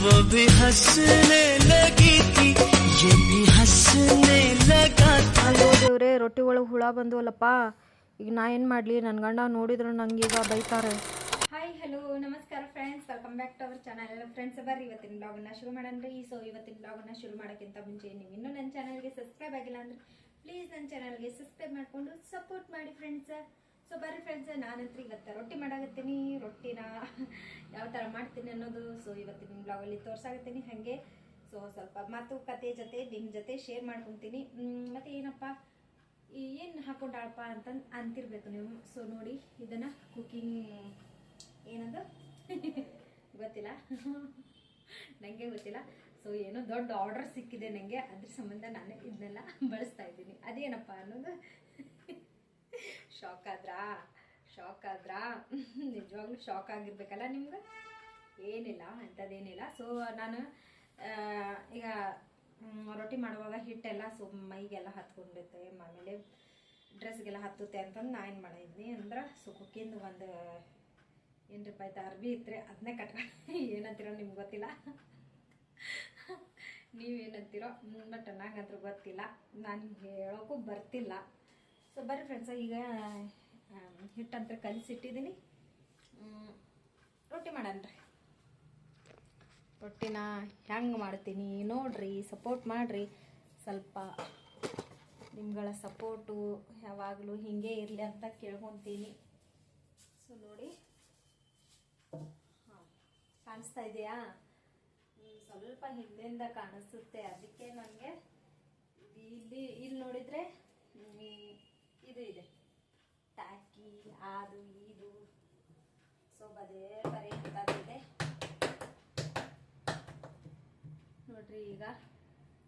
वो भी हंसने लगी थी ये भी हंसने लगा था ಅಯ್ಯೋ ದೇವ್ರೆ ರೊಟ್ಟಿ ಒಳಗೆ ಹುಳ ಬಂದವಲ್ಲಪ್ಪ ಈಗ ನಾ ಏನು ಮಾಡಲಿ ನನ್ನ ಗಂಡ ನೋಡಿದ್ರು ನಂಗೀಗ ಬೈತಾರೆ ಹಾಯ್ ಹಲೋ ನಮಸ್ಕಾರ friends welcome back to our channel friends ಬರ್ರಿ ಇವತ್ತಿನ ಬ್ಲಾಗನ್ನ ಶುರು ಮಾಡನ್ರಿ ಸೊ ಇವತ್ತಿನ ಬ್ಲಾಗನ್ನ ಶುರು ಮಾಡೋಕ್ಕಿಂತ ಮುಂಚೆ ನೀವು ಇನ್ನೂ ನನ್ನ ಚಾನಲ್ಗೆ ಸಬ್ಸ್ಕ್ರೈಬ್ ಆಗಿಲ್ಲ ಅಂದ್ರೆ ಪ್ಲೀಸ್ ನನ್ನ ಚಾನಲ್ಗೆ ಸಬ್ಸ್ಕ್ರೈಬ್ ಮಾಡಿಕೊಂಡು ಸಪೋರ್ಟ್ ಮಾಡಿ ಫ್ರೆಂಡ್ಸ್ ಸೊ ಬರ್ರಿ ಫ್ರೆಂಡ್ಸ್ ನಾನಂತ್ರ ಇವತ್ತು ರೊಟ್ಟಿ ಮಾಡಾಕತ್ತೀನಿ ರೊಟ್ಟಿನ ಯಾವ ಥರ ಮಾಡ್ತೀನಿ ಅನ್ನೋದು ಸೊ ಇವತ್ತಿನ ಬ್ಲಾಗಲ್ಲಿ ತೋರ್ಸಾಕತ್ತೀನಿ ಹಾಗೆ. ಸೊ ಸ್ವಲ್ಪ ಮಾತುಕತೆ ಜೊತೆ ನಿಮ್ಮ ಜೊತೆ ಶೇರ್ ಮಾಡ್ಕೊತೀನಿ. ಮತ್ತೆ ಏನಪ್ಪ ಏನು ಹಾಕೊಂಡಾಳಪ್ಪ ಅಂತ ಅಂತಿರ್ಬೇಕು ನೀವು. ಸೊ ನೋಡಿ, ಇದನ್ನು ಕುಕ್ಕಿಂಗ್ ಏನದು? ಗೊತ್ತಿಲ್ಲ. ನನಗೆ ಗೊತ್ತಿಲ್ಲ. ಸೊ ಏನೋ ದೊಡ್ಡ ಆರ್ಡರ್ ಸಿಕ್ಕಿದೆ ನನಗೆ ಅದ್ರ ಸಂಬಂಧ ನಾನು ಇದನ್ನೆಲ್ಲ ಬಳಸ್ತಾ ಇದ್ದೀನಿ. ಅದೇನಪ್ಪ ಅನ್ನೋದು? ಶಾಕ್ ಆದ್ರಾ? ಶಾಕ್ ಆದ್ರಾ? ನಿಜವಾಗ್ಲೂ ಶಾಕ್ ಆಗಿರ್ಬೇಕಲ್ಲ ನಿಮ್ಗೆ? ಏನಿಲ್ಲ, ಅಂಥದ್ದೇನಿಲ್ಲ. ಸೊ ನಾನು ಈಗ ರೊಟ್ಟಿ ಮಾಡುವಾಗ ಹಿಟ್ಟೆಲ್ಲ ಸೊ, ಮೈಗೆಲ್ಲ ಹತ್ಕೊಂಡಿರುತ್ತೆ ಆಮೇಲೆ ಡ್ರೆಸ್ಗೆಲ್ಲ ಹತ್ತುತ್ತೆ ಅಂತಂದು ನಾ ಏನು ಮಾಡಿದ್ನಿ ಅಂದ್ರೆ, ಸೊ, ಕುಕ್ಕಿಂದು ಒಂದು ಏನು ರೂಪಾಯಿ ಅರ್ಬಿ ಇತ್ತು ಅದನ್ನೇ ಕಟ್ಕೊಂಡು ಏನಂತೀರೋ ನಿಮ್ಗೆ ಗೊತ್ತಿಲ್ಲ? ನೀವೇನಂತೀರೋ ಬಟ್ ನಂಗಂತೂ ಗೊತ್ತಿಲ್ಲ. ನಾನು ಹೇಳೋಕ್ಕೂ ಬರ್ತಿಲ್ಲ. ಸೊ ಬರ್ರಿ ಫ್ರೆಂಡ್ಸ ಈಗ ಹಿಟ್ಟಂತ್ರ ಕಲಿಸಿಟ್ಟಿದ್ದೀನಿ ರೊಟ್ಟಿ ಮಾಡನ್ರಿ. ರೊಟ್ಟಿನ ಹೆಂಗೆ ಮಾಡ್ತೀನಿ ನೋಡ್ರಿ ಸಪೋರ್ಟ್ ಮಾಡಿರಿ. ಸ್ವಲ್ಪ ನಿಮ್ಗಳ ಸಪೋರ್ಟು ಯಾವಾಗಲೂ ಹೀಗೆ ಇರಲಿ ಅಂತ ಕೇಳ್ಕೊತೀನಿ. ಸೊ ನೋಡಿ. ಹಾಂ, ಕಾಣಿಸ್ತಾ ಇದೆಯಾ? ಸ್ವಲ್ಪ ಹಿಂದೆಯಿಂದ ಕಾಣಿಸುತ್ತೆ, ಅದಕ್ಕೆ ನನಗೆ ಇಲ್ಲಿ ಇಲ್ಲಿ ನೋಡಿದರೆ ಇದು ಇದೆ. ಅದು, ಇದು. ಸೊ ಬದೇ ಬರೀ ಇಂಥದ್ದಿದೆ ನೋಡ್ರಿ ಈಗ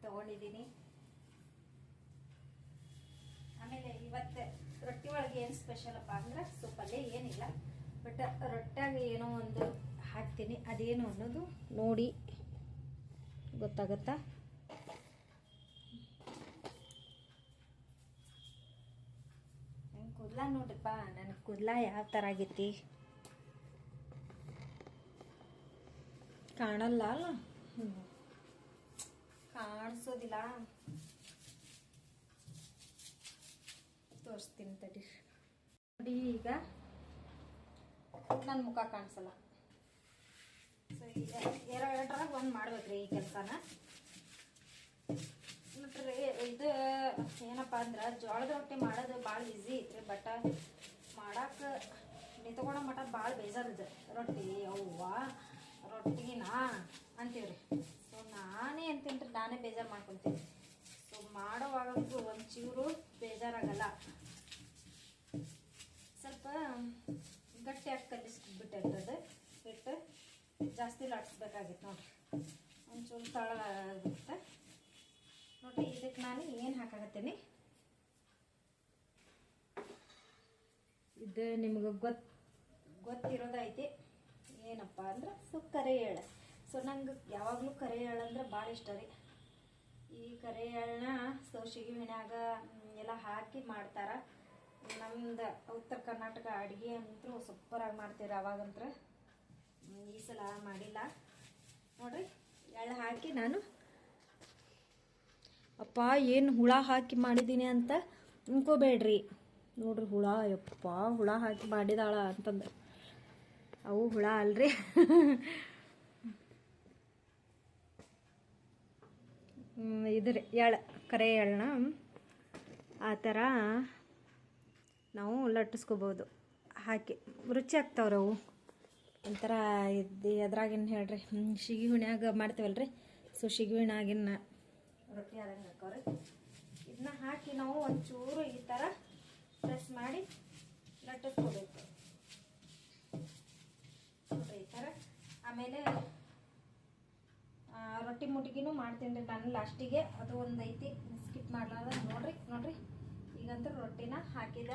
ತಗೊಂಡಿದ್ದೀನಿ. ಆಮೇಲೆ ಇವತ್ತೆ ರೊಟ್ಟಿ ಒಳಗೆ ಏನು ಸ್ಪೆಷಲ್ ಅಪ್ಪ ಅಂದ್ರೆ ಸೂಪಲ್ಲಿ ಏನಿಲ್ಲ. ಬಟ್ ರೊಟ್ಟಾಗ ಏನೋ ಒಂದು ಹಾಕ್ತೀನಿ. ಅದೇನು ಅನ್ನೋದು ನೋಡಿ. ಗೊತ್ತಾಗತ್ತಾ ನನ್ನ ಕೂದಲ ನೋಡ್ರಿಪ್ಪ ನನ್ನ ಕೂದಲ ಯಾವ ಥರ ಆಗೈತಿ? ಕಾಣಲ್ಲ ಅಲ್ಲ? ಕಾಣಿಸೋದಿಲ್ಲ. ತೋರಿಸ್ತೀನಿ ತಡಿ. ನೋಡಿ ಈಗ ನನ್ನ ಮುಖ ಕಾಣಿಸಲ್ಲ. ಸೊ ಈಗ ಎರಡರಾಗ ಒಂದು ಮಾಡ್ಬೇಕ್ರಿ ಈ ಕೆಲಸನ. ನೋಡ್ರಿ ಇದು ಏನಪ್ಪ ಅಂದ್ರೆ ಜೋಳದ ರೊಟ್ಟಿ ಮಾಡೋದು ಭಾಳ ಈಸಿ ಐತ್ರಿ ಬಟ್ ಮಾಡಕ್ಕೆ ನಿಂತ್ಕೊಳೋ ಮಟ ಭಾಳ ಬೇಜಾರದ ರೊಟ್ಟಿ ಅವ್ವ ರೊಟ್ಟಿನ ಅಂತೀವ್ರಿ. ಸೊ ನಾನೇ ಅಂತೀನಿ ನಾನೇ ಬೇಜಾರು ಮಾಡ್ಕೊತೀನಿ. ಸೊ ಮಾಡೋವಾಗಂತೂ ಒಂಚೂರು ಬೇಜಾರಾಗಲ್ಲ. ಸ್ವಲ್ಪ ಗಟ್ಟಿಯಾಗಿ ಅದು ಹಿಟ್ಟು ಜಾಸ್ತಿ ಲಟ್ಸ್ಬೇಕಾಗಿತ್ತು ನೋಡ್ರಿ. ಒಂಚೂರು ತಳಗುತ್ತೆ ನೋಡ್ರಿ ಇದಕ್ಕೆ ನಾನು ಏನು ಹಾಕಾಕತ್ತೀನಿ? ಇದು ನಿಮ್ಗೆ ಗೊತ್ತು ಗೊತ್ತಿರೋದೈತಿ. ಏನಪ್ಪ ಅಂದ್ರೆ ಸೊ ಕರೆ ಎಳ್ಳು ಸೊ ನಂಗೆ ಯಾವಾಗಲೂ ಕರೆ ಎಳ್ಳು ಅಂದ್ರೆ ಭಾಳ ಇಷ್ಟ ರೀ. ಈ ಕರೆ ಎಳ್ಳನ್ನ ಸೊ ಶಿಗಿವಿನ್ಯಾಗ ಎಲ್ಲ ಹಾಕಿ ಮಾಡ್ತಾರ. ನಮ್ದು ಉತ್ತರ ಕರ್ನಾಟಕ ಅಡುಗೆ ಅಂತೂ ಸೂಪರಾಗಿ ಮಾಡ್ತೀರಿ ಅವಾಗಂತ್ರ. ಈ ಸಲ ಮಾಡಿಲ್ಲ. ನೋಡ್ರಿ ಎಳ್ಳು ಹಾಕಿ ನಾನು ಅಪ್ಪ, ಏನು ಹುಳ ಹಾಕಿ ಮಾಡಿದ್ದೀನಿ ಅಂತ ಅನ್ಕೋಬೇಡ್ರಿ. ನೋಡ್ರಿ ಹುಳ, ಯಪ್ಪ, ಹುಳ ಹಾಕಿ ಮಾಡಿದಾಳ ಅಂತಂದು. ಅವು ಹುಳ ಅಲ್ರಿ. ಇದ್ರಿ ಎಳ, ಕರೆ ಎಳ್ಳನ್ನ ಆ ಥರ ನಾವು ಲಟ್ಟಿಸ್ಕೋಬೋದು. ಹಾಕಿ, ರುಚಿ ಆಗ್ತಾವ್ರಿ ಅವು. ಒಂಥರ ಇದು, ಎದ್ರಾಗಿನ ಹೇಳ್ರಿ. ಶಿಗಿ ಹುಣ್ಯಾಗ ಮಾಡ್ತೇವಲ್ರಿ. ಸೊ, ಶಿಗಿ ಹುಣ್ಯಾಗಿನ ರೊಟ್ಟಿ ಆದಂಗೆ ಹಾಕೋರಿ. ಇದನ್ನ ಹಾಕಿ ನಾವು ಒಂಚೂರು ಈ ಥರ ಪ್ರೆಸ್ ಮಾಡಿ ಲಟ್ಟಿಸ್ಕೋಬೇಕು. ನೋಡ್ರಿ ಈ ಥರ ಆಮೇಲೆ ರೊಟ್ಟಿ ಮುಟ್ಟಿಗೆನೂ ಮಾಡ್ತೀನಿ ರೀ ನಾನು ಲಾಸ್ಟಿಗೆ ಅದು ಒಂದು ಐತಿ ಸ್ಕಿಪ್ ಮಾಡ್ಲಾರ್ದ ನೋಡ್ರಿ ನೋಡ್ರಿ. ಈಗಂತೂ ರೊಟ್ಟಿನ ಹಾಕಿದ.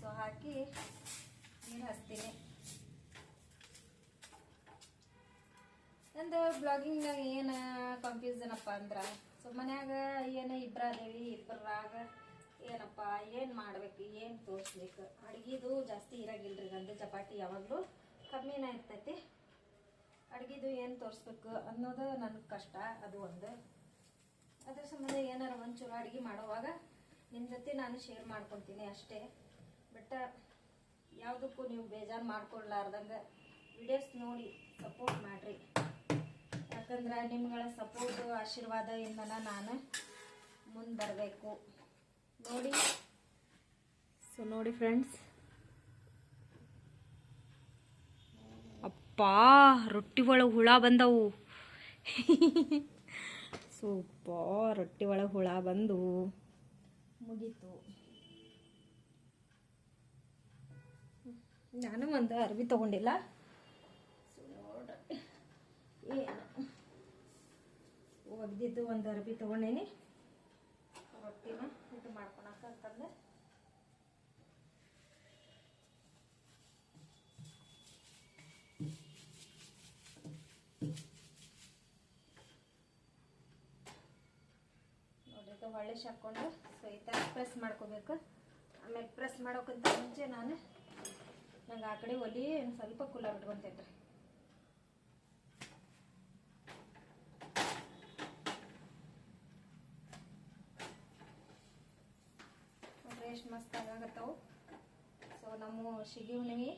ಸೊ ಹಾಕಿ ನೀರು ಹಚ್ತೀನಿ. ನಂದು ಬ್ಲಾಗಿಂಗ್ನಾಗ ಏನು ಕನ್ಫ್ಯೂಸ್ ಅಪ್ಪ ಅಂದ್ರೆ ಸೊ ಮನ್ಯಾಗ ಏನ ಇಬ್ಬರ ಅದೇವಿ ಇಬ್ಬರಾಗ ಏನಪ್ಪ, ಏನು ಮಾಡ್ಬೇಕು, ಏನು ತೋರಿಸ್ಬೇಕು? ಅಡುಗೆದು ಜಾಸ್ತಿ ಇರಾಗಿಲ್ರಿ ನಂದು ಚಪಾತಿ ಯಾವಾಗಲೂ ಕಮ್ಮಿನೇ ಇರ್ತೈತಿ. ಅಡುಗೆದು ಏನು ತೋರಿಸ್ಬೇಕು ಅನ್ನೋದು ನನಗೆ ಕಷ್ಟ, ಅದು ಒಂದು. ಅದ್ರ ಸಂಬಂಧ ಏನಾರ ಒಂಚೂರು ಅಡುಗೆ ಮಾಡೋವಾಗ ನಿಮ್ಮ ಜೊತೆ ನಾನು ಶೇರ್ ಮಾಡ್ಕೊತೀನಿ ಅಷ್ಟೇ. ಬಟ್ ಯಾವುದಕ್ಕೂ ನೀವು ಬೇಜಾರು ಮಾಡ್ಕೊಡ್ಲಾರ್ದಂಗೆ ವಿಡಿಯೋಸ್ ನೋಡಿ ಸಪೋರ್ಟ್ ಮಾಡಿರಿ. ಯಾಕಂದ್ರೆ ನಿಮ್ಗಳ ಸಪೋರ್ಟ್ ಆಶೀರ್ವಾದ ಇಂದನ ನಾನು ಮುಂದೆ ಬರಬೇಕು. ನೋಡಿ. ಸೊ ನೋಡಿ ಫ್ರೆಂಡ್ಸ್ ಅಪ್ಪ ರೊಟ್ಟಿ ಒಳಗೆ ಹುಳ ಬಂದವು. ಸೂಪ ರೊಟ್ಟಿ ಒಳಗೆ ಹುಳ ಬಂದು. ಮುಗೀತು. ನಾನು ಒಂದು ಅರ್ವಿ ತಗೊಂಡಿಲ್ಲ. ಏನು? ಒಗ್ದಿದ್ದು ಒಂದು ಅರ್ಬಿ ತೊಗೊಂಡೇನಿ. ರೊಟ್ಟಿನ ಇದು ಮಾಡ್ಕೊಳಕ ಅಂತಂದ್ರೆ ನೋಡ್ರಿ ಹೊಳ್ಳೆ ಹಾಕ್ಕೊಂಡು ಸೊ ಈ ಥರ ಪ್ರೆಸ್ ಮಾಡ್ಕೋಬೇಕು. ಆಮೇಲೆ ಪ್ರೆಸ್ ಮಾಡೋಕ್ಕಿಂತ ಮುಂಚೆ ನಾನು ನಂಗೆ ಆ ಕಡೆ ಒಲಿ ಸ್ವಲ್ಪ ಕುಲ್ಲ ಬಿಟ್ಕೊಂತೇನೆ ನೋಡ್ರಿ ಎಷ್ಟು ಮಸ್ತ್ ಆಗಾಕತ್ತಾವು ಸೊ ನಮ್ಮ ಶಿಗಿ ಹುಣ್ಣಿಮೆ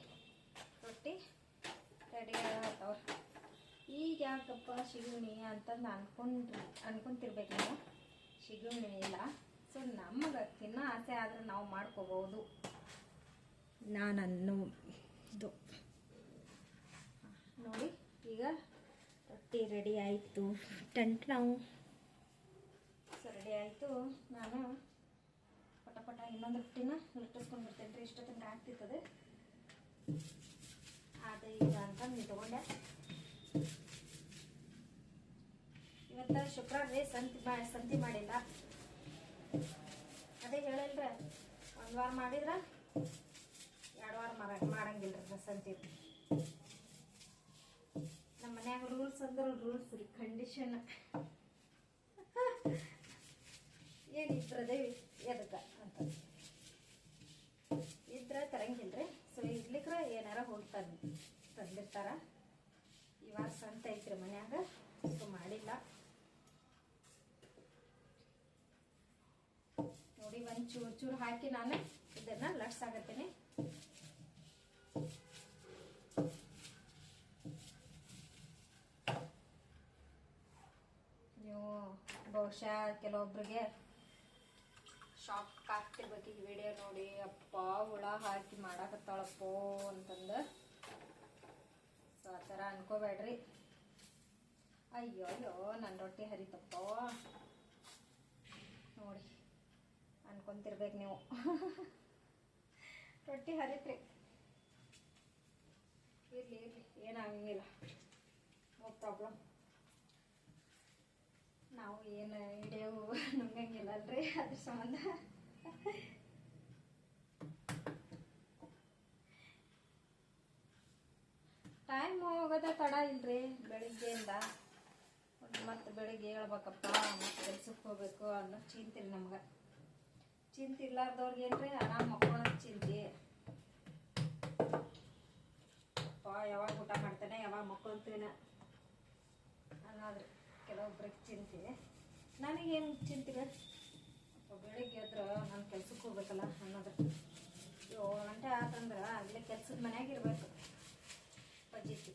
ರೊಟ್ಟಿ ರೆಡಿ ಆಗ್ತಾವ ಈಗ ಯಾಕಪ್ಪ ಹುಣ್ಣಿಮೆ ಅಂತಂದು ಅನ್ಕೊಂಡ್ರಿ, ಅನ್ಕೊಂತಿರ್ಬೇಕು ನಾವು? ಹುಣ್ಣಿಮೆ ಇಲ್ಲ. ಸೊ ನಮಗೆ ತಿನ್ನೋ ಆಸೆ ಆದ್ರೆ ನಾವು ಮಾಡ್ಕೋಬಹುದು ನಾನು ಇದು. ನೋಡಿ, ಈಗ ರೊಟ್ಟಿ ರೆಡಿ ಆಯಿತು. ಟೆಂಟ್ ನಾವು. ಸೊ ರೆಡಿ ಆಯಿತು. ನಾನು ಪಟ ಇನ್ನೊಂದು ರೊಟ್ಟಿನ ಲಟ್ಟಿಸ್ಕೊಂಡು ಬರ್ತೇನೆ ರೀ ಇಷ್ಟ ತನಕ ಆಗ್ತಿರ್ತದೆ ಅದು ಈಗ ಅಂತ ನೀವು ತಗೊಂಡೆ. ಇವತ್ತು ಶುಕ್ರವಾರ ಸಂತಿ ಮಾ ಸಂತಿ ಮಾಡಿಲ್ಲ. ಅದೇ ಹೇಳಲ್ರ, ಒಂದು ವಾರ ಮಾಡಿದ್ರೆ, ಎರಡು ವಾರ ಮಾಡ ಮಾಡಂಗಿಲ್ಲ ಸಂತಿ. ನಮ್ಮ ಮನ್ಯಾಗ ರೂಲ್ಸ್ ಅಂದ್ರೆ ರೂಲ್ಸ್ ರೀ ಕಂಡೀಷನ್ ಏನಿದ್ರದೇವಿ ಎದಕ್ಕ ಇದ್ರ ತರಂಗಿಲ್ರಿ. ಸೊ ಇರ್ಲಿಕ್ರ ಏನಾರ ಹೋಗಿ ತಂದು, ತಂದಿರ್ತಾರ. ಇವಾಗ ಸಂತ ಐತ್ರಿ ಮನ್ಯಾಗ. ಸೊ ಮಾಡಿಲ್ಲ. ನೋಡಿ, ಒಂದು ಚೂರು ಚೂರು ಹಾಕಿ ನಾನು ಇದನ್ನ ಲಟ್ಸಾಕತ್ತೀನಿ. ನೀವು ಬಹುಶಃ ಕೆಲವೊಬ್ಬರಿಗೆ ಶಾಕ್ ಈ ವಿಡಿಯೋ ನೋಡಿ. ಅಪ್ಪ, ಹುಳ ಹಾಕಿ ಮಾಡಾಕತ್ತಾಳಪ್ಪೋ ಅಂತಂದು. ಸೊ ಆ ಥರ ಅನ್ಕೋಬೇಡ್ರಿ. ಅಯ್ಯೋ ಅಯ್ಯೋ ನನ್ನ ರೊಟ್ಟಿ ಹರಿತಪ್ಪ. ನೋಡಿ, ಅನ್ಕೊಂತಿರ್ಬೇಕು ನೀವು. ರೊಟ್ಟಿ ಹರಿತ್ರಿ. ಇರಲಿ, ಇರ್ಲಿ, ಏನಾಗಂಗಿಲ್ಲ. ನೋ ಪ್ರಾಬ್ಲಮ್ ನಾವು ಏನು ಇಡೇವು ನುಂಗಂಗಿಲ್ಲ ಅಲ್ರಿ ಅದ್ರ ಸಂಬಂಧ. ಟೈಮ್ ಹೋಗೋದ ತಡ ಇಲ್ರಿ, ಬೆಳಿಗ್ಗೆಯಿಂದ. ಮತ್ತೆ ಬೆಳಿಗ್ಗೆ ಹೇಳ್ಬೇಕಪ್ಪ, ಮತ್ತೆ ಕೆಲ್ಸಕ್ಕೆ ಹೋಗ್ಬೇಕು ಅನ್ನೋ ಚಿಂತೆ ರೀ ನಮ್ಗೆ. ಚಿಂತೆ ಇಲ್ಲಾರ್ದವ್ರಿಗೆ ಏನ್ರಿ, ಆರಾಮ್ ಮಕ್ಕಳ ಚಿಂತೆ. ಅಪ್ಪ, ಯಾವಾಗ ಊಟ ಮಾಡ್ತೇನೆ, ಯಾವಾಗ ಮಕ್ಕೊಳ್ತೇನೆ ಅನ್ನೋದ್ರಿ ಕೆಲವೊಬ್ರಿಗೆ ಚಿಂತೆ. ನನಗೇನು ಚಿಂತೆ ಅಪ್ಪ ಬೆಳಿಗ್ಗೆ ಎದ್ರ ನಾನು ಕೆಲ್ಸಕ್ಕೆ ಹೋಗ್ಬೇಕಲ್ಲ ಅನ್ನೋದ್ರ ಏಳು ಗಂಟೆ ಆತಂದ್ರೆ ಅಲ್ಲೇ ಕೆಲ್ಸದ ಮನ್ಯಾಗ ಇರಬೇಕು. ಪಜಿತಿ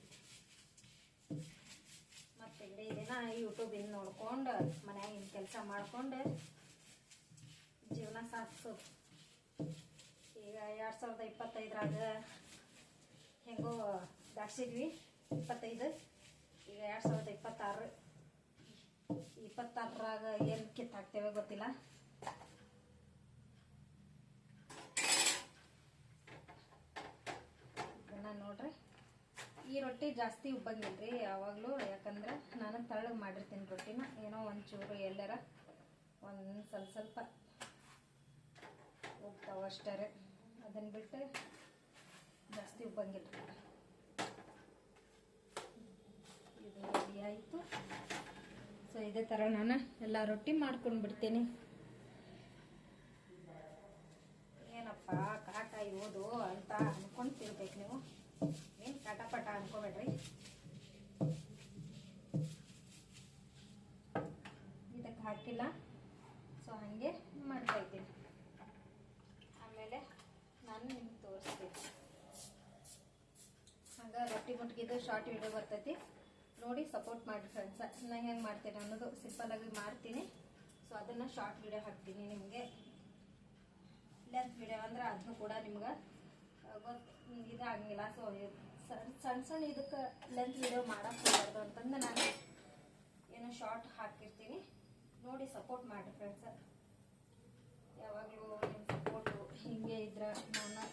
ಮತ್ತೆ ಇಡೀ ದಿನ ಯೂಟ್ಯೂಬಿಂದ ನೋಡ್ಕೊಂಡು ಮನ್ಯಾಗಿನ ಕೆಲಸ ಮಾಡ್ಕೊಂಡು ಜೀವನ ಸಾಗಿಸೋದು ಈಗ ಎರಡು ಸಾವಿರದ ಇಪ್ಪತ್ತೈದರಾಗ ಹೆಂಗೋ ದಾಟ್ಸಿದ್ವಿ ಇಪ್ಪತ್ತೈದು, ಈಗ ಎರಡು ಸಾವಿರದ ಇಪ್ಪತ್ತಾರು, ಇಪ್ಪತ್ತಾರರಾಗ ಏನು ಕಿತ್ತಾಕ್ತೇವೆ ಗೊತ್ತಿಲ್ಲ ಇದನ್ನ ನೋಡ್ರಿ ಈ ರೊಟ್ಟಿ ಜಾಸ್ತಿ ಉಬ್ಬಂಗಿಲ್ರಿ ಯಾವಾಗಲೂ, ಯಾಕಂದ್ರೆ ನಾನು ತಳ್ಳಗೆ ಮಾಡಿರ್ತೀನಿ ರೊಟ್ಟಿನ. ಏನೋ ಒಂಚೂರು ಎಲ್ಲರ ಒಂದು ಸ್ವಲ್ಪ ಸ್ವಲ್ಪ ಉಬ್ತಾವ ಅಷ್ಟೇ ಅದನ್ನು ಬಿಟ್ಟು ಜಾಸ್ತಿ ಉಬ್ಬಂಗಿಲ್ಲ ಇದು ರೆಡಿ ಆಯಿತು. ಸೊ ಇದೇ ಥರ ನಾನು ಎಲ್ಲ ರೊಟ್ಟಿ ಮಾಡ್ಕೊಂಡು ಬಿಡ್ತೀನಿ. ಏನಪ್ಪ, ಕಾಟ ಓದು ಅಂತ ಅಂದ್ಕೊಂಡು ತಿನ್ಬೇಕು ನೀವು. ಅನ್ಕೋಬೇಡ್ರಿ ಇದಕ್ಕೆ ಹಾಕಿಲ್ಲ. ಸೊ ಹಾಗೆ ಮಾಡ್ತಾ ಇದ್ದೀನಿ. ಆಮೇಲೆ ನಾನು ನಿಮ್ಗೆ ತೋರಿಸ್ತೀನಿ. ಹಂಗ ರೊಟ್ಟಿ ಮುಟ್ಗಿದ್ದು ಶಾರ್ಟ್ ವಿಡಿಯೋ ಬರ್ತೈತಿ. ನೋಡಿ ಸಪೋರ್ಟ್ ಮಾಡಿ ಫ್ರೆಂಡ್ಸ್ ನಾನು ಹೆಂಗೆ ಮಾಡ್ತೀನಿ ಅನ್ನೋದು ಸಿಂಪಲ್ಲಾಗಿ ಮಾಡ್ತೀನಿ. ಸೊ ಅದನ್ನು ಶಾರ್ಟ್ ವಿಡಿಯೋ ಹಾಕ್ತೀನಿ ನಿಮಗೆ. ಲೆಂತ್ ವಿಡಿಯೋ ಅಂದ್ರೆ ಅದನ್ನು ಕೂಡ ನಿಮ್ಗೆ ಗೊತ್ತು ಇದಾಗಂಗಿಲ್ಲ ಸೊ ಸಣ್ಣ ಸಣ್ಣ ಇದಕ್ಕೆ ಲೆಂತ್ ವಿಡಿಯೋ ಮಾಡಕ್ಕೆ ಅಂತಂದು ನಾನು ಏನೋ ಶಾರ್ಟ್ ಹಾಕಿರ್ತೀನಿ. ನೋಡಿ ಸಪೋರ್ಟ್ ಮಾಡಿ ಫ್ರೆಂಡ್ಸ್ ಯಾವಾಗಲೂ ನಿಮ್ಮ ಸಪೋರ್ಟು ಹೀಗೆ ಇದ್ರೆ ನಾನು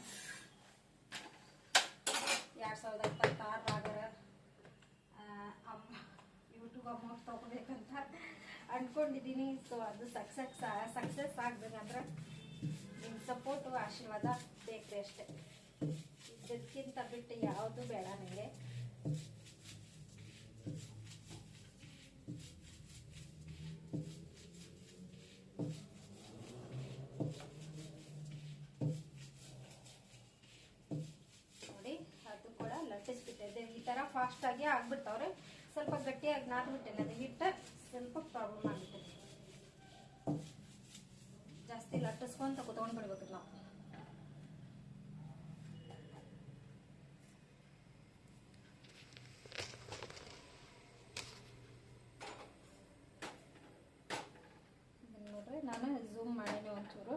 ಎರಡು ಸಾವಿರದ ಇಪ್ಪತ್ತಾರರಾಗರ ಅಮ್ಮ ಯೂಟ್ಯೂಬ್ ಅಮೌಂಟ್ ತೊಗೋಬೇಕಂತ ಅಂದ್ಕೊಂಡಿದ್ದೀನಿ ಸೊ ಅದು ಸಕ್ಸಸ್ ಸಕ್ಸಸ್ ಆಗ್ಬೇಕಂದ್ರೆ ನಿಮ್ಮ ಸಪೋರ್ಟು ಆಶೀರ್ವಾದ ಬೇಕ್ರಿ ಅಷ್ಟೇ ಇದಕ್ಕಿಂತ ಬಿಟ್ಟು ಯಾವುದು ಬೇಡ ನನಗೆ ನೋಡಿ ಅದು ಕೂಡ ಲಟ್ಟಿಸ್ಬಿಟ್ಟಿದೆ ಈ ಥರ ಫಾಸ್ಟಾಗಿ ಆಗ್ಬಿಡ್ತಾವ್ರೆ. ಸ್ವಲ್ಪ ಗಟ್ಟಿಯಾಗಿ ನಾದ್ಬಿಟ್ಟೇನೆ ಅದು ಹಿಟ್ಟು ಸ್ವಲ್ಪ ಪ್ರಾಬ್ಲಮ್ ಆಗುತ್ತೆ ಜಾಸ್ತಿ ಲಟ್ಟಿಸ್ಕೊಂತ ಕುತ್ಕೊಂಡು ಬಿಡ್ಬೇಕು ನಾವು ಇದನ್ನ ನೋಡ್ರಿ ನಾನು ಝೂಮ್ ಮಾಡೀನಿ ಒಂಚೂರು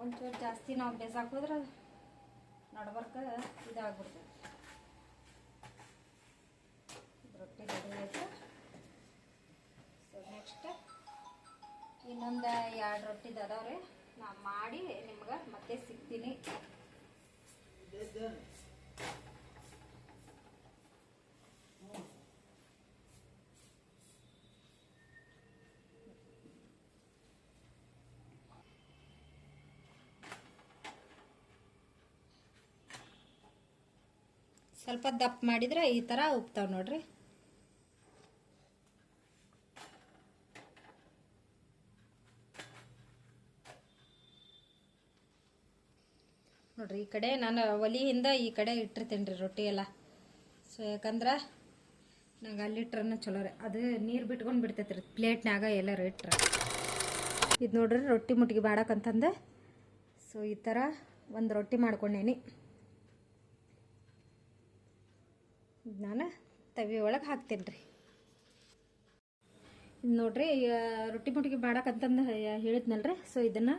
ಒಂಚೂರು ಜಾಸ್ತಿ ನಾವು ಬೇಸಾಕೋದ್ರೆ ನಡ್ಬರ್ಕ ಇದಾಗ್ಬಿಡ್ತೈತಿ ಇದ್ ರೊಟ್ಟಿ ರೆಡಿ ಆಯಿತು ಸೊ ನೆಕ್ಸ್ಟ್ ಇನ್ನೊಂದು ಎರಡು ರೊಟ್ಟಿದು ಅದಾವ್ರಿ. ನಾ ಮಾಡಿ ನಿಮ್ಗೆ ಮತ್ತೆ ಸಿಗ್ತೀನಿ. ಸ್ವಲ್ಪ ದಪ್ಪ ಮಾಡಿದ್ರೆ ಈ ಥರ ಉಪ್ತಾವೆ ನೋಡ್ರಿ. ನೋಡ್ರಿ, ಈ ಕಡೆ ನಾನು ಒಲಿಯಿಂದ ಈ ಕಡೆ ಇಟ್ಟಿರ್ತೀನಿ ರೀ ರೊಟ್ಟಿ ಎಲ್ಲ. ಸೊ ಯಾಕಂದ್ರೆ ನಂಗೆ ಅಲ್ಲಿಟ್ರನ್ನ ಚಲೋ ರೀ. ಅದು ನೀರು ಬಿಟ್ಕೊಂಡು ಬಿಡ್ತೈತೆ ರೀ ಪ್ಲೇಟ್ನಾಗ ಎಲ್ಲರೂ ಇಟ್ಟರೆ ಇದು ನೋಡ್ರಿ ರೊಟ್ಟಿ ಮುಟ್ಗಿ ಬಾಡಕ್ಕಂತಂದೆ ಸೊ ಈ ಥರ ಒಂದು ರೊಟ್ಟಿ ಮಾಡ್ಕೊಂಡೇನಿ ಇದ್ ನಾನು ತವಿ ಒಳಗೆ ಹಾಕ್ತೀನಿ ರೀ. ಇದು ನೋಡ್ರಿ ರೊಟ್ಟಿ ಮುಟ್ಟಿಗೆ ಹೇಳ್ತೆನಲ್ಲ ರೀ, ಸೊ ಇದನ್ನು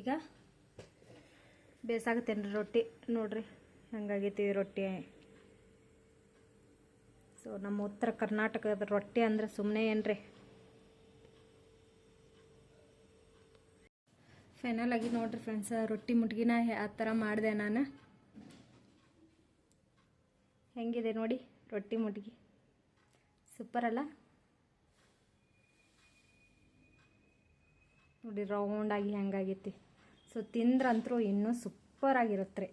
ಈಗ ಬೇಸಾಗತ್ತೇನೆ ರೀ ರೊಟ್ಟಿ. ನೋಡ್ರಿ, ಹಂಗಾಗೈತಿ ರೊಟ್ಟಿ. ಸೊ ನಮ್ಮ ಉತ್ತರ ಕರ್ನಾಟಕದ ರೊಟ್ಟಿ ಅಂದ್ರೆ ಸುಮ್ಮನೆ ಏನ್ರಿ ಫೈನಲ್ ಆಗಿ ನೋಡ್ರಿ ಫ್ರೆಂಡ್ಸ್ ರೊಟ್ಟಿ ಮುಟ್ಗಿನ ಆ ಥರ ಮಾಡಿದೆ ನಾನು. ಹೆಂಗಿದೆ ನೋಡಿ ರೊಟ್ಟಿ ಮುಟ್ಗಿ. ಸೂಪರ್ ಅಲ್ಲ? ನೋಡಿ ರೌಂಡಾಗಿ ಹೆಂಗಾಗೈತಿ. ಸೊ ತಿಂದ್ರಂತರೂ ಇನ್ನೂ ಸೂಪರ್ ಆಗಿರುತ್ತೆ ರೀ.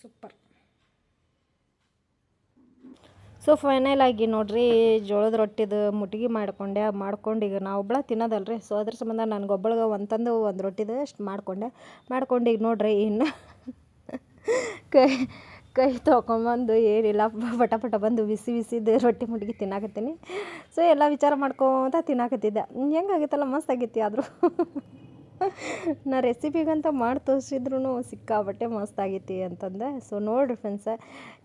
ಸೂಪರ್ ಸೊ ಫೈನಲ್ ಆಗಿ ನೋಡ್ರಿ, ಜೋಳದ ರೊಟ್ಟಿದು ಮುಟ್ಗಿ ಮಾಡ್ಕೊಂಡೆ, ಮಾಡ್ಕೊಂಡು ಈಗ ನಾ ಒಬ್ಬಳ ತಿನ್ನೋದಲ್ರಿ. ಸೊ ಅದ್ರ ಸಂಬಂಧ ನನಗೊಬ್ಬಳಿಗೆ ಒಂದು ತಂದು, ಒಂದು ರೊಟ್ಟಿದು ಅಷ್ಟು ಮಾಡ್ಕೊಂಡೆ. ಮಾಡ್ಕೊಂಡು ಈಗ ನೋಡ್ರಿ, ಇನ್ನು ಕೈ ತೊಗೊಂಬಂದು ಏನಿಲ್ಲ ಪಟ ಪಟ ಬಂದು ಬಿಸಿ ಬಿಸಿದು ರೊಟ್ಟಿ ಮುಟ್ಗಿ ತಿನ್ನಾಕತ್ತೀನಿ. ಸೊ ಎಲ್ಲ ವಿಚಾರ ಮಾಡ್ಕೊತ ತಿನ್ನಾಕತ್ತಿದ್ದೆ. ಹೆಂಗಾಗೈತಲ್ಲ ಮಸ್ತ್ ಆದರೂ. ನಾ ರೆಸಿಪಿಗಂತ ಮಾಡಿ ತೋರಿಸಿದ್ರು ಸಿಕ್ಕಾಬಟ್ಟೆ ಮಸ್ತ್ ಆಗೈತಿ ಅಂತಂದೆ. ಸೊ ನೋಡಿರಿ ಫ್ರೆಂಡ್ಸ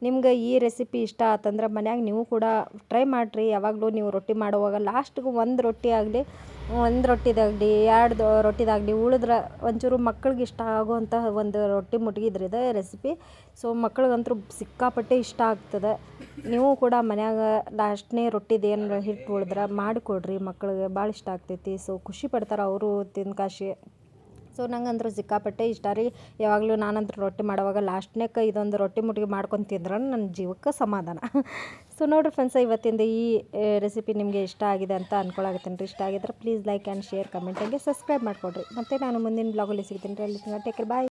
ನಿಮ್ಗೆ ಈ ರೆಸಿಪಿ ಇಷ್ಟ ಆತಂದ್ರೆ ಮನ್ಯಾಗ ನೀವು ಕೂಡ ಟ್ರೈ ಮಾಡಿರಿ. ಯಾವಾಗಲೂ ನೀವು ರೊಟ್ಟಿ ಮಾಡುವಾಗ ಲಾಸ್ಟ್ಗೆ ಒಂದು ರೊಟ್ಟಿ ಆಗಲಿ ಒಂದು ರೊಟ್ಟಿದಾಗಲಿ, ಎರಡು ರೊಟ್ಟಿದಾಗಲಿ ಉಳಿದ್ರೆ ಒಂಚೂರು ಮಕ್ಳಿಗೆ ಇಷ್ಟ ಆಗುವಂತಹ ಒಂದು ರೊಟ್ಟಿ ಮುಟ್ಗಿದ್ರಿ ಇದು ರೆಸಿಪಿ ಸೊ ಮಕ್ಳಿಗಂತೂ ಸಿಕ್ಕಾಪಟ್ಟೆ ಇಷ್ಟ ಆಗ್ತದೆ. ನೀವು ಕೂಡ ಮನ್ಯಾಗ ಲಾಸ್ಟ್ನೇ ರೊಟ್ಟಿದು ಏನು ಹಿಟ್ಟು ಉಳಿದ್ರೆ ಮಾಡಿಕೊಡ್ರಿ, ಮಕ್ಳಿಗೆ ಭಾಳ ಇಷ್ಟ ಆಗ್ತೈತಿ. ಸೊ ಖುಷಿ ಪಡ್ತಾರೆ ಅವರು ತಿನ್ಕಾಶಿ ಸೊ ನಂಗಂತೂ ಸಿಕ್ಕಾಪಟ್ಟೆ ಇಷ್ಟ ರೀ. ಯಾವಾಗಲೂ ನಾನಂತೂ ರೊಟ್ಟಿ ಮಾಡುವಾಗ ಲಾಸ್ಟ್ನೇಕ ಇದೊಂದು ರೊಟ್ಟಿ ಮುಟ್ಗಿ ಮಾಡ್ಕೊಂಡು ತಿಂದ್ರೆ ನನ್ನ ಜೀವಕ್ಕೆ ಸಮಾಧಾನ. ಸೊ ನೋಡ್ರಿ ಫ್ರೆಂಡ್ಸ್ ಇವತ್ತಿಂದ ಈ ರೆಸಿಪಿ ನಿಮಗೆ ಇಷ್ಟ ಆಗಿದೆ ಅಂತ ಅನ್ಕೊಳಕತ್ತೀನಿ ರೀ ಇಷ್ಟ ಆಗಿದ್ರೆ please like and share comment ಹಂಗೆ ಸಬ್ಸ್ಕ್ರೈಬ್ ಮಾಡಿಕೊಡ್ರಿ. ಮತ್ತು ನಾನು ಮುಂದಿನ ಬ್ಲಾಗಲ್ಲಿ ಸಿಗ್ತೀನಿ. ರೀ ಅಲ್ಲಿ ಟೇಕ್ ಬಾಯ್